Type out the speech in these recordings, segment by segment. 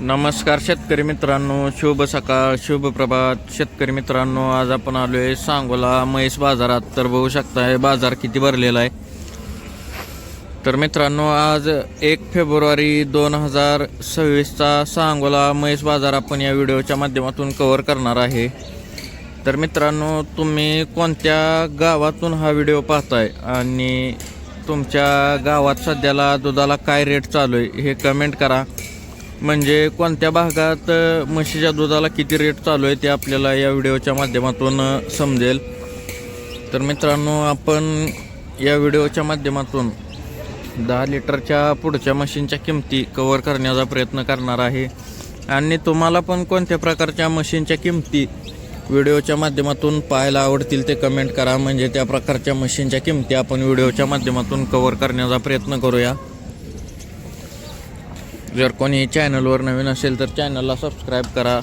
नमस्कार शेतकरी मित्रांनो शुभ सकाळ शुभ प्रभात. शेतकरी मित्रांनो आज आपण आलो आहे सांगोला म्हैस बाजारात. तर बघू शकताय बाजार किती भरलेला आहे. तर मित्रांनो आज एक फेब्रुवारी दोन हजार सव्वीसचा सांगोला म्हैस बाजार आपण या व्हिडिओच्या माध्यमातून कव्हर करणार आहे. तर मित्रांनो तुम्ही कोणत्या गावातून हा व्हिडिओ पाहताय? आणि तुमच्या गावात सध्याला दुधाला काय रेट चालू आहे हे कमेंट करा. म्हणजे कोणत्या भागात म्हशीच्या दुधाला किती रेट चालू आहे ते आपल्याला या व्हिडिओच्या माध्यमातून समजेल. तर मित्रांनो आपण या व्हिडिओच्या माध्यमातून दहा लिटरच्या पुढच्या मशीनच्या किमती कवर करण्याचा प्रयत्न करणार आहे. आणि तुम्हाला पण कोणत्या प्रकारच्या मशीनच्या किमती व्हिडिओच्या माध्यमातून पाहायला आवडतील ते कमेंट करा. म्हणजे त्या प्रकारच्या मशीनच्या किमती आपण व्हिडिओच्या माध्यमातून कवर करण्याचा प्रयत्न करूया. जर कोणी चॅनलवर नवीन असेल तर चॅनलला सबस्क्राईब करा.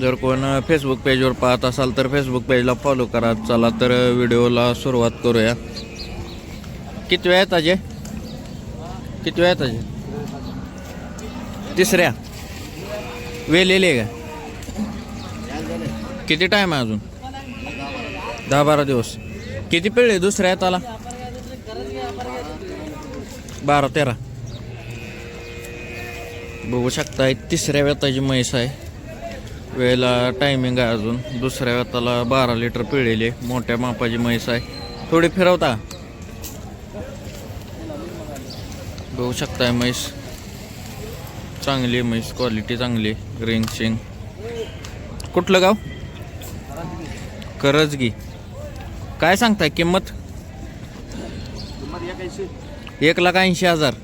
जर कोण फेसबुक पेजवर पाहत असाल तर फेसबुक पेजला फॉलो करा. चला तर व्हिडिओला सुरुवात करूया. किती वेळ आहेत अजय किती वेळ आहेत अजय तिसऱ्या. वेलेले का? किती टाईम आहे अजून? दहा बारा दिवस. किती पिळले दुसऱ्या आहेत आला? बारा तेरा. बघू शकताय तिसऱ्या व्यताची म्हैस आहे. वेळेला टायमिंग आहे अजून. दुसऱ्या व्यताला बारा लिटर पिळेले मोठ्या मापाची म्हैस आहे. थोडी फिरवता. बघू शकताय म्हैस. चांगली आहे म्हैस. क्वालिटी चांगली रिंग शिंग. कुठलं गाव? करजगी. काय सांगताय? किंमत? एक लाख ऐंशी हजार.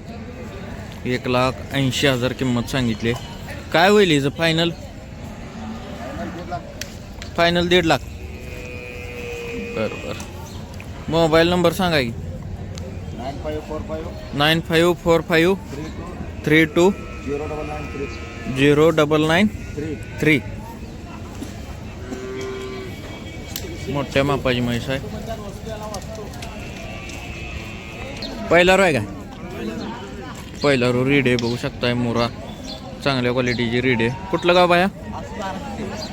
एक लाख ऐंशी हजार किंमत सांगितली. काय होईल हिचं फायनल फायनल दीड लाख. बरोबर. मोबाईल नंबर सांगा की. Nine five four five. Nine four three two three two. Zero double nine three. Zero double nine three three मोठ्या मापाची म्हैस आहे. पहिला रो आहे का? पहिला रो रीड आहे बघू शकताय मोरा. चांगल्या क्वालिटीची रीड आहे. कुठलं गाव बाया?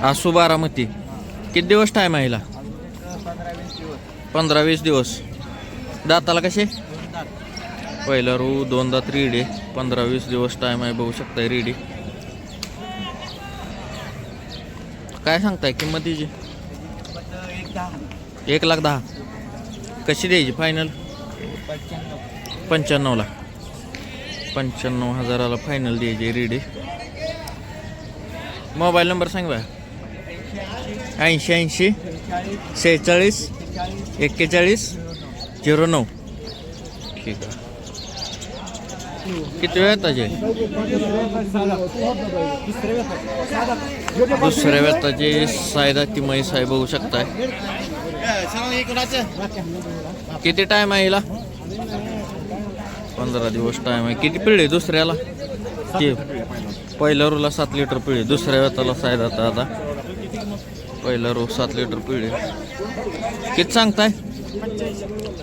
आसू बारामती. किती दिवस टाईम आहे हिला? पंधरा वीस दिवस. दाताला कसे? पहिला रू दोन दात रीड आहे. पंधरा वीस दिवस टाईम आहे बघू शकताय रीडी काय सांगताय किंमत तिची एक लाख दहा. कशी द्यायची फायनल पंच्याण्णवला. पंच्याण्णव हजाराला फायनल द्यायची रेडी मोबाईल नंबर सांग बा ऐंशी ऐंशी शेहेचाळीस एक्केचाळीस झिरो नऊ. ठीक आहे. किती वेळ ताजे दुसऱ्या व्यताची सायदा तिमाई साहेब आहे बघू शकताय. किती टाइम आहे हिला? पंधरा दिवस टाइम आहे. किती पिढी दुसऱ्याला? ते पहिल्या रोला सात लिटर पिढी दुसऱ्या व्यताला सायदा आता आता. पहिला रो सात लिटर पिढी किती सांगताय?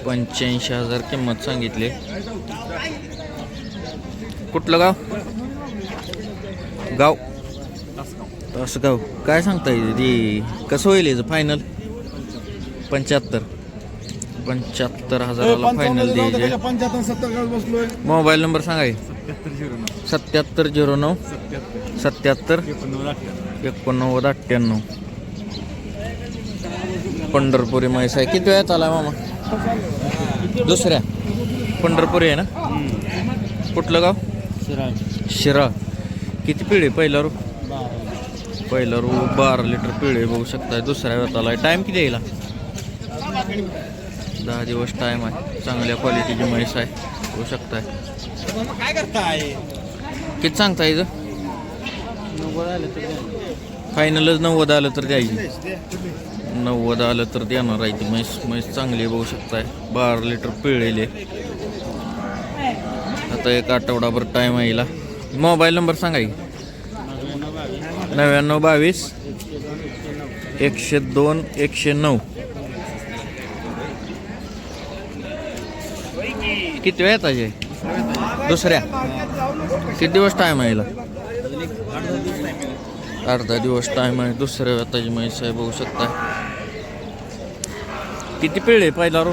पंच्याऐंशी हजार किंमत सांगितली. कुठलं गाव? गाव? असं गाव काय सांगता येईल ती कसं होईल याचं फायनल पंच्याहत्तर. पंच्याहत्तर हजाराला फायनल द्यायचे. पंच्याहत्तर सत्तर गाव बसलोय. मोबाईल नंबर सांगा की. सत्याहत्तर झिरो नऊ. सत्याहत्तर एकोणनव्वद अठ्ठ्याण्णव. पंढरपुरी म्हैस आहे. किती वेळात आला मामा? दुसऱ्या. पंढरपुरी आहे ना? कुठलं गाव? शिरा किती पिढी पहिला रू. पहिला रू बारा लिटर पिढी बघू शकताय. दुसऱ्या वेताला टाईम किती येईल दहा दिवस टाईम आहे. चांगल्या क्वालिटीची म्हैस आहे. होऊ शकताय. काय करताय किती सांगता इथं? फायनलच नव्वद आलं तर द्यायची. नव्वद आलं तर देणार आहे ती म्हैस. म्हैस चांगली बघू शकताय. बारा लिटर पिळलेले आता एक आठवडाभर टाईम आहे हिला. मोबाईल नंबर सांगा नव्याण्णव बावीस. एकशे दोन एकशे नऊ. किती वेळ येतात दुसऱ्या? किती दिवस टाईम आहे अर्धा दिवस टाईम आहे. दुसऱ्या ताजी मायचं आहे बघू शकता. किती पिळे पहिला रो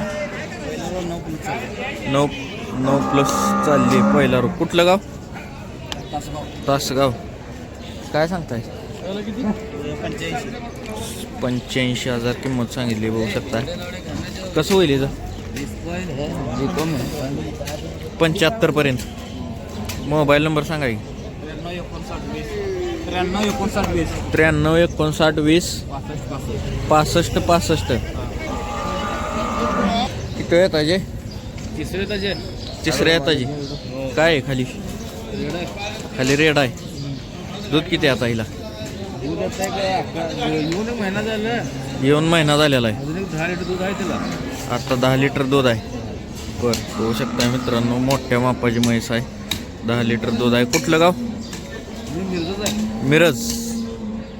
नऊ नऊ प्लस चालली पहिला रो कुठलं गाव? तासगाव. काय सांगताय? पंच्याऐंशी हजार किंमत सांगितली बघू शकता. कसं होईल पंच्याहत्तर पर्यंत. मोबाईल नंबर सांगा की. त्र्याण्णव एकोणसाठ वीस. त्र्याण्णव एकोणसाठ वीस पासष्ट पासष्ट. किती येत अजय तिसरे त्याचे तिसऱ्या येताजी काय आहे खाली? खाली रेड आहे. दूध किती आता हिला? येऊन महिना झाला. येऊन महिना झालेला आहे. दहा लिटर दूध आहे त्याला आता दहा लिटर दूध आहे. बरं. होऊ शकता मित्रांनो मोठ्या मापाची म्हैस आहे. दहा लिटर दूध आहे. कुठलं गाव? आहे. मिरज.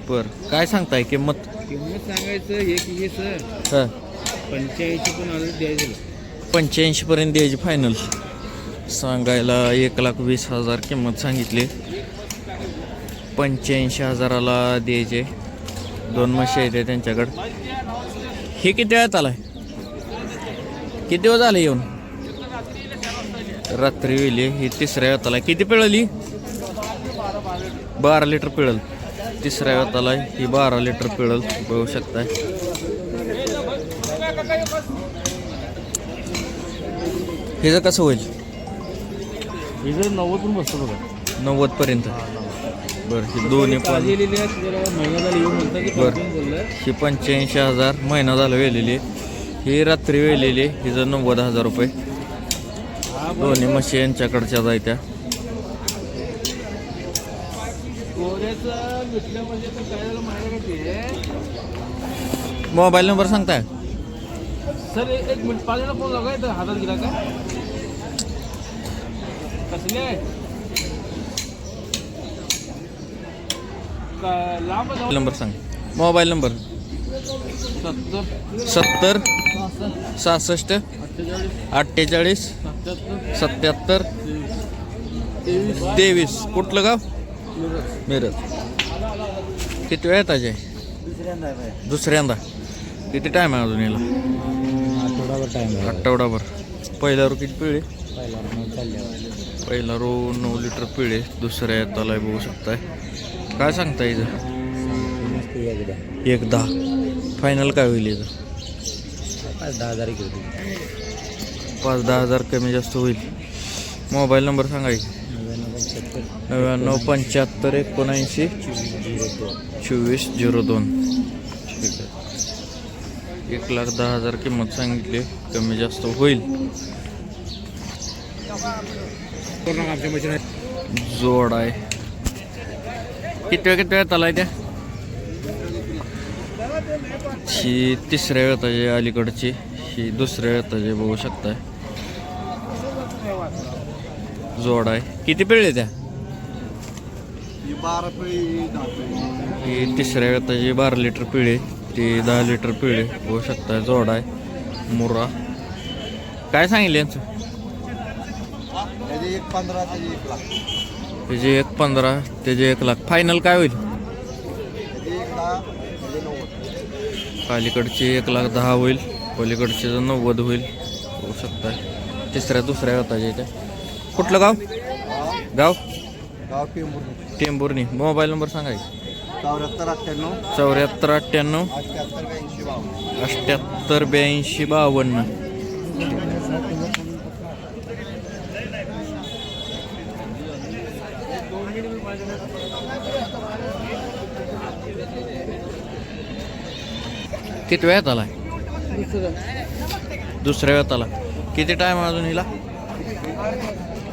बरं. काय सांगताय किंमत? किंमत सांगायचं एक वीस हां. पंच्याऐंशी पण आलं द्यायचं. फायनल सांगायला एक लाख वीस हजार किंमत सांगितली. पंच्याऐंशी हजाराला द्यायचे. दोन म्हशी आहेत त्यांच्याकडं. हे किती वेळात आलाय? किती दिवस झाले येऊन? रात्री वेली ही तिसऱ्या वेळात आलाय किती पिळली? बारा लिटर पिळल. तिसऱ्या वेळात आलाय ही बारा लिटर पिळल. बघू शकताय. हिचं कसं होईल? इथं नव्वद पण बसतो बघा. नव्वद. पर्यंत बरं ही दोन्ही पण आहे बरं. ही पंच्याऐंशी हजार महिना झाला वेलेली ही रात्री वेलेली हिचं नव्वद हजार रुपये. दोन्ही म्हशी यांच्याकडच्या जायत्या मोबाईल नंबर सांगताय? सर एक मिनिट. पाच फोन लागा तर हातात गेला का? कसले लांब नंबर सांग. Mobile number. सत्तर. सत्तर. सहासष्ट अठ्ठेचाळीस सत्याहत्तर तेवीस. कुठलं गाव? मिरज. किती वेळ अजय दुसऱ्यांदा दुसऱ्यांदा. किती टाईम आहे अजून याला? आठवडाभर टाइम आठवडाभर. पहिला रो किती पिळे? पहिला रो नऊ लिटर पिळे. दुसऱ्या येताला बघू शकताय. काय सांगता इथं एक दहा फायनल काय होईल इथं? पाच दहा हजार घेऊ पाच दहा हजार कमी जास्त होईल. मोबाईल नंबर सांगा नव्याण्णव पंच्याहत्तर एकोणऐंशी चोवीस झिरो दोन. ठीक आहे एक लाख दहा हजार किंमत सांगितली. कमी जास्त होईल. जोड आहे. किती वेळ किती वेळात आलाय त्या ही तिसऱ्या वेळाची अलीकडची ही दुसऱ्या वेळाची बघू शकताय. जोड आहे. किती पिळले त्या? ही तिसऱ्या वेळाची बारा लिटर पिळे ती दहा लिटर पिळे बघू शकताय. जोड आहे. मुरा. काय सांगितले यांचं? त्याचे एक पंधरा त्याचे एक लाख. त्याचे एक पंधरा त्याचे एक लाख. फायनल काय होईल त्याचे एक दहा त्याचे नव्वद अलीकडची एक लाख दहा होईल पलीकडचे जर नव्वद होईल. होऊ शकताय तिसऱ्या दुसऱ्या होताच्या इथे कुठलं गाव? गाव? गाव टेंबूर टेंभुर्णी. मोबाईल नंबर सांगा की. चौऱ्याहत्तर अठ्ठ्याण्णव. चौऱ्याहत्तर अठ्ठ्याण्णव. अठ्ठ्याहत्तर ब्याऐंशी बावन्न अठ्ठ्याहत्तर ब्याऐंशी बावन्न किती वेळात आलाय? दुसऱ्या वेळात आला. किती टाइम आहे अजून हिला?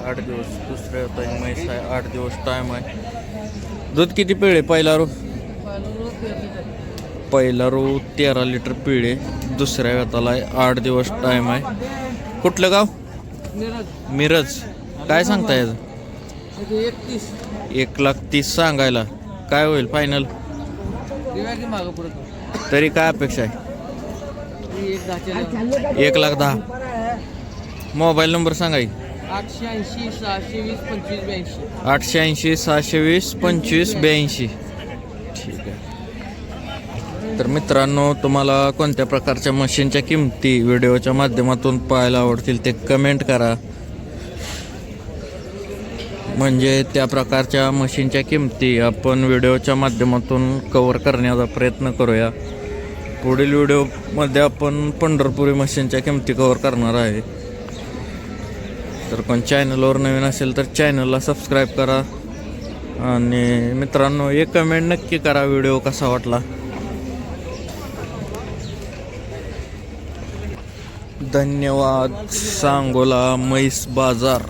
आठ दिवस. दुसऱ्या वेळात आहे म्हैस आहे. आठ दिवस टाइम आहे. दूध किती पिळे पहिला रो पहिला रो तेरा लिटर. पिळे दुसऱ्या वेताला आहे आठ दिवस टाइम आहे. कुठलं गाव? मिरज. काय सांगता याचं एक लाख तीस सांगायला. काय होईल फायनल तरी काय अपेक्षा आहे? एक लाख दहा. मोबाईल नंबर सांगा. आठशे ऐंशी सहाशे वीस पंचवीस ब्याऐंशी. आठशे ऐंशी सहाशे वीस पंचवीस ब्याऐंशी. ठीक आहे. तर मित्रांनो तुम्हाला कोणत्या प्रकारच्या मशीनच्या किमती व्हिडिओच्या माध्यमातून पाहायला आवडतील ते कमेंट करा. म्हणजे त्या प्रकारच्या मशीनच्या किमती आपण व्हिडिओच्या माध्यमातून कवर करण्याचा प्रयत्न करूया. पुढील व्हिडिओमध्ये आपण पंढरपुरी मशीनच्या किमती कवर करणार आहे. तर पण चॅनलवर नवीन असेल तर चॅनलला सबस्क्राईब करा. आणि मित्रांनो एक कमेंट नक्की करा व्हिडिओ कसा वाटला. धन्यवाद. सांगोला म्हैस बाजार.